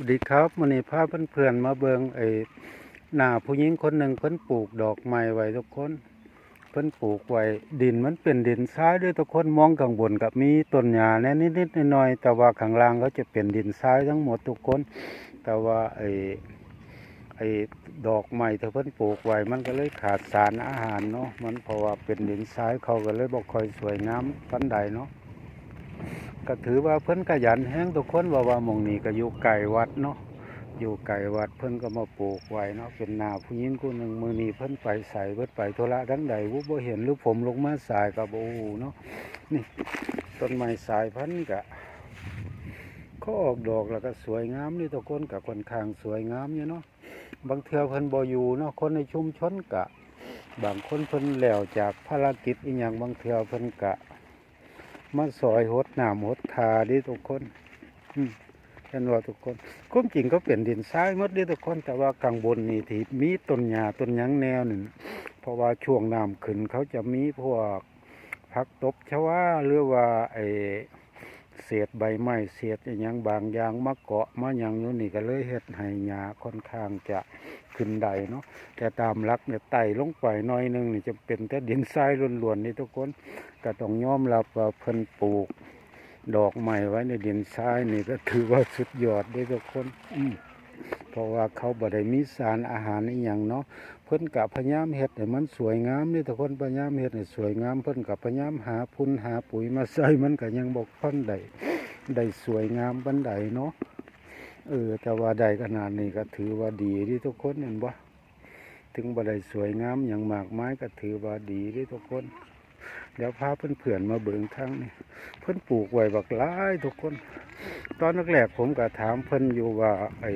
สวัสดีครับวันนี้พาเพื่อนๆมาเบิงไอ้หน้าผู้หญิงคนหนึ่งเพิ่นปลูกดอกไม้ไว้ทุกคนเพิ่นปลูกไว้ดินมันเป็นดินทรายด้วยทุกคนมองข้างบนกับมีต้นหญ้าแน่นิดๆหน่อยๆแต่ว่าข้างล่างก็จะเป็นดินทรายทั้งหมดทุกคน แต่ว่าไอ้ไอ้ดอกไม้ที่เพิ่นปลูกไว้มันก็เลยขาดสารอาหารเนาะมันเพราะว่าเป็นดินทรายเขาก็เลยบ่ค่อยสวยงามปานใดเนาะ ก็ถือว่าเพิ่นขยันแห้งทุกคนว่าว่ามองนี้ก็อยู่ไกลวัดเนาะอยู่ไกลวัดเพิ่นก็มาปลูกไว้เนาะเป็นนาผู้หญิงผู้หนึ่งมือนี้เพิ่นไปใส่เพิ่นไปธุระทั้งใดวุบ่เห็นหรือผมลงมาสายก็บ่ฮู้เนาะนี่ต้นไม้สายพันธุ์ก็เขาออกดอกแล้วก็สวยงามนี่ทุกคนก็ค่อนข้างสวยงามอยู่เนาะบางเทื่อเพิ่นบ่อยู่เนาะคนในชุมชนก็บางคนเพิ่นแล้วจากภารกิจอีหยังบางเทื่อเพิ่นก็ มาซอยหดหนามหดทาดิทุกคนอืมเห็นว่าทุกคนก้มจริงก็เปลี่ยนดินทรายมดดิทุกคน แต่ว่าข้างบนนี่ที่มีต้นหญ้าต้นยังแนวหนึ่งเพราะว่าช่วงน้ำขึ้นเขาจะมีพวกผักตบชวาหรือว่าไอ เศษใบไม้เศษอย่างบางอย่างมาเกาะมาหยังอยู่นี่ก็เลยเห็ดให้หยาค่อนข้างจะขึ้นได้เนาะแต่ตามลักเนี่ยไต่ลงไปน้อยหนึงนี่จะเป็นแต่ดินทรายล้วนๆนี่ทุกคนก็ต้องยอมรับว่าเพิ่นปลูก ดอกใหม่ไว้ในดินทรายนี่ก็ถือว่าสุดยอดเด้ทุกคน อื เพราะว่าเขาบ่ได้มีสารอาหารอีหยังเนาะเพิ่นก็พยายามเฮ็ดให้มันสวยงามนี่ทุกคนพยายามเฮ็ดให้สวยงาม เพิ่นก็พยายามหาพุนหาปุ๋ยมาใส่มันก็ยังบ่ค่อนได้ได้สวยงามปานใดเนาะเออแต่ว่าได้ขนาดนี้ก็ถือว่าดีที่ทุกคนเห็นบ่ถึงบ่ได้สวยงามอย่างมากมายก็ถือว่าดีที่ทุกคน เดี๋ยวพาเพื่อนเพื่อนมาเบิ่งทางนี่เพื่อนปลูกไว้บักหลายทุกคน ตอนแรกๆผมก็ถามเพิ่นอยู่ว่าไอ้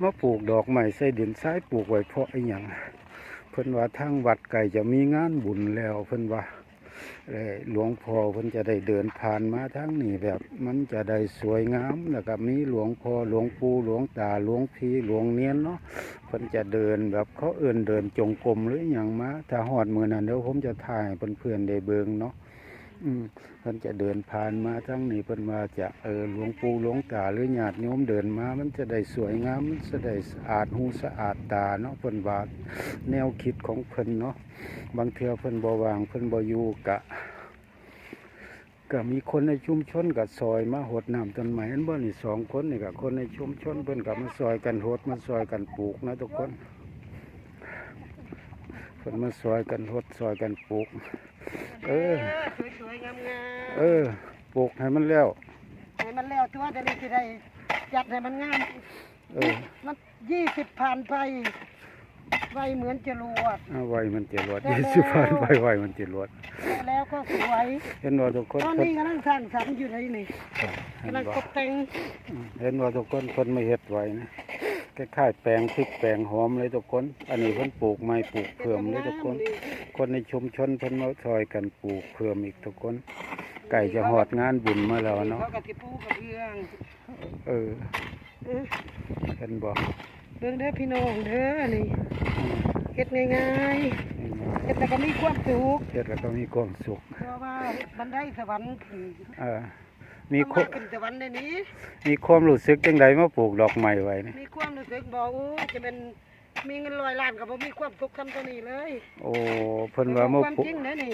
มาปลูกดอกใหม่ใส่ดินทรายปลูกไว้เพราะไอ้หยังเพิ่นว่าทางวัดไก่จะมีงานบุญแล้วเพิ่นว่า หลวงพ่อเพิ่นจะได้เดินผ่านมาทั้งนี้แบบมันจะได้สวยงามนะครับมีหลวงพ่อหลวงปู่หลวงตาหลวงพี่หลวงเนียนเนาะเพิ่นจะเดินแบบเขาเอื่นเดินจงกรมหรืออย่างมาถ้าหอดมือนั้นเดี๋ยวผมจะถ่ายเพื่อนๆได้เบิงเนาะ อืมเพิ่นจะเดินผ่านมาทั้งนี้เพิ่นมาจะเออหลวงปู่หลวงตาหรือญาติโยมเดินมา มันจะได้สวยงามมันจะได้สะอาดหูสะอาดตาเนาะเพิ่นว่าแนวคิดของเพิ่นเนาะบางเทื่อเพิ่นบ่วางเพิ่นบ่อยู่กะก็มีคนในชุมชนกับซอยมาหดน้ำต้นไม้อันบ่นี่สองคนนี่กับคนในชุมชนเพิ่นกับมาซอยกันหดมาซอยกันปลูกนะทุกคน เพิ่นมาซอยกันหดซอยกันปลูก เออ สวยๆงามเออปลูกให้มันแล้ว ๆให้มันแล้วตัวจะได้สิได้จัดให้มันงาม เออมันยี่สิบผ่านไปไวเหมือนจรวดเอาไว้มันจะรวดได้แล้วยี่สิบพันไว้ไว้มันจะรวดแล้วก็สวย เห็นว่าทุกคนตอนเพิ่นนี้กำลังสร้างสรรค์อยู่ในนี่เห็นกำลังว่าตกแต่งเห็นว่าทุกคนเพิ่นไม่เฮ็ดไว้นะ คล้ายๆแปลงพริกแปลงหอมเลยทุกคน อันนี้เพิ่นปลูกไม้ปลูกเพิ่มเลยทุกคน คนในชุมชนเพิ่นมาซอยกันปลูกเพิ่มอีกทุกคน ไก่จะหอดงานบุญมาแล้วเนาะเขากับที่ปูกับเพื่องเออเออเห็นบ่เบิ่งเด้อพี่น้องเด้อนี่เฮ็ดง่ายๆเฮ็ดแต่ก็มีความสุขเฮ็ดแล้วก็มีความสุขเพราะว่าบันไดสวรรค์ขึ้นเออมี มีคคววามขึ้นสวรรค์ในนี้ มีความรู้สึกจังไดมาปลูกดอกไม้ไว้นี่มีความรู้สึกบอกโอ้ยจะเป็นมีเงินร้อยล้านกับผมมีความสุขคำตัวนี้เลยโอ้เพิ่นว่ามาความปลูกจริงนะนี่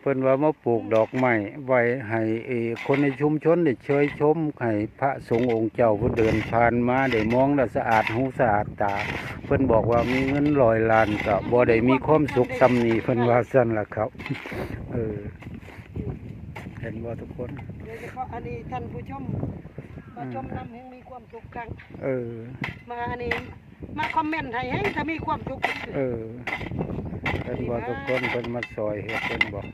เพิ่นว่ามาปลูกดอกไม้ไว้ให้เอ่อคนในชุมชนได้เชยชมให้พระสงฆ์องค์เจ้าผู้เดินผ่านมาได้มองแล้วสะอาดหูสะอาดตา เพิ่นบอกว่ามีเงินร้อยล้านก็บ่ได้มีความสุขซำนี้เพิ่นว่าซั่นล่ะครับเออ เห็นบ่ทุกคนโดยเฉพาะอันนี้ท่านผู้ชมมาชมนำแห่งมีความสุขครั้งเออ มาอันนี้มาคอมเมนต์ให้แห่งถ้ามีความสุขเออเพิ่นว่าทุกคนเพิ่นมาซอยเฮ็ดเพิ่นบอก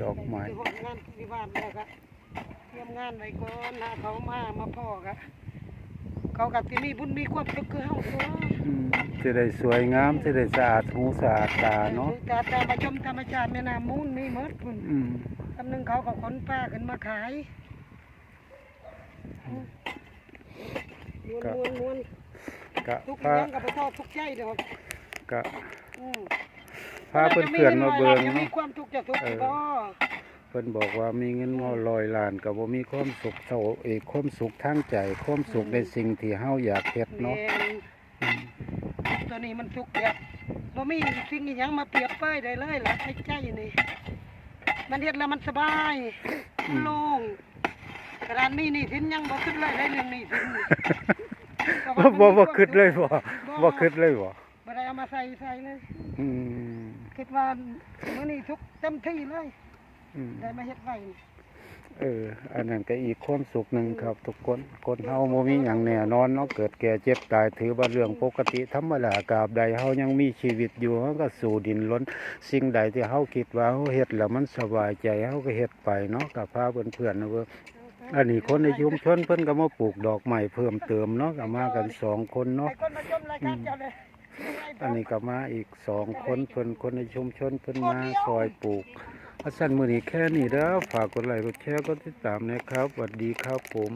ดอกไม้ที่หดงานที่บ้านแล้วก็เตรียมงานไว้ก่อนนะเขามามาพ่อก็ เขากับที่มีบุญมีความสุขคือเฮาตัวอืมสิได้สวยงามสิได้สะอาดหูสะอาดตาเนาะตาตามาชมธรรมชาติแม่น้ำมูลมีหมดพุ่นอืมคำหนึงเขาก็ขนป้าขึ้นมาขายม้วนก็ม้วนม้วนก็ทุกพาเรื่องกับพ่อทุกใจเด้อก็อืมพาเพื่อนๆมาเบิ่งจะมีเนาะความทุกข์จะทุกข์เออบ่ พพิ่นบอกว่ามีเงินงอลอยล้านก็บ่มีความสุขเท่าเอกความสุขทางใจความสุขในสิ่งที่เฮาอยากเฮ็ดเนาะแม่นอืมตัวนี้มันทุกข์แบบบ่มีสิ่งอิหยังมาเปรียบเปยได้เลยล่ะในใจนี่มันเฮ็ดแล้วมันสบายมันโล่งกระดานนี้นี่สินยังบ่ขึ้นเลยได้เรื่องนี้สินนี่บ่บ่บ่คิดเลยบ่บ่คิดเลยบ่บ่ได้เอามาใส่ใส่เลยอืมคิดว่ามื้อนี้ทุกข์เต็มที่เลยอืม ได้มาเฮ็ดไว้นี่เออ อันนั้นก็อีกความสุขหนึ่งครับ ทุกคน คนเฮาบ่มีหยังแน่นอนเนาะเกิดแก่เจ็บตายถือว่าเรื่องปกติธรรมดากราบใดเฮายังมีชีวิตอยู่เฮาก็สู่ดินล้น สิ่งใดที่เฮาคิดว่าเฮาเฮ็ดแล้วมันสบายใจเฮาก็เฮ็ดไปเนาะกับพาเพื่อนๆนะเว้ยอันนี้คนในชุมชนเพิ่นก็มาปลูกดอกไม้เพิ่มเติมเนาะก็มากันสองคนเนาะไอ้คนมาชมรายการเจ้าเลยอันนี้ก็มาอีกสองคนเพิ่นคนในชุมชนเพิ่นมาซอยปลูก อาสันมือนี้แค่นี้แล้วฝากกดไลค์กดแชร์กดติดตามนะครับสวัสดีครับผม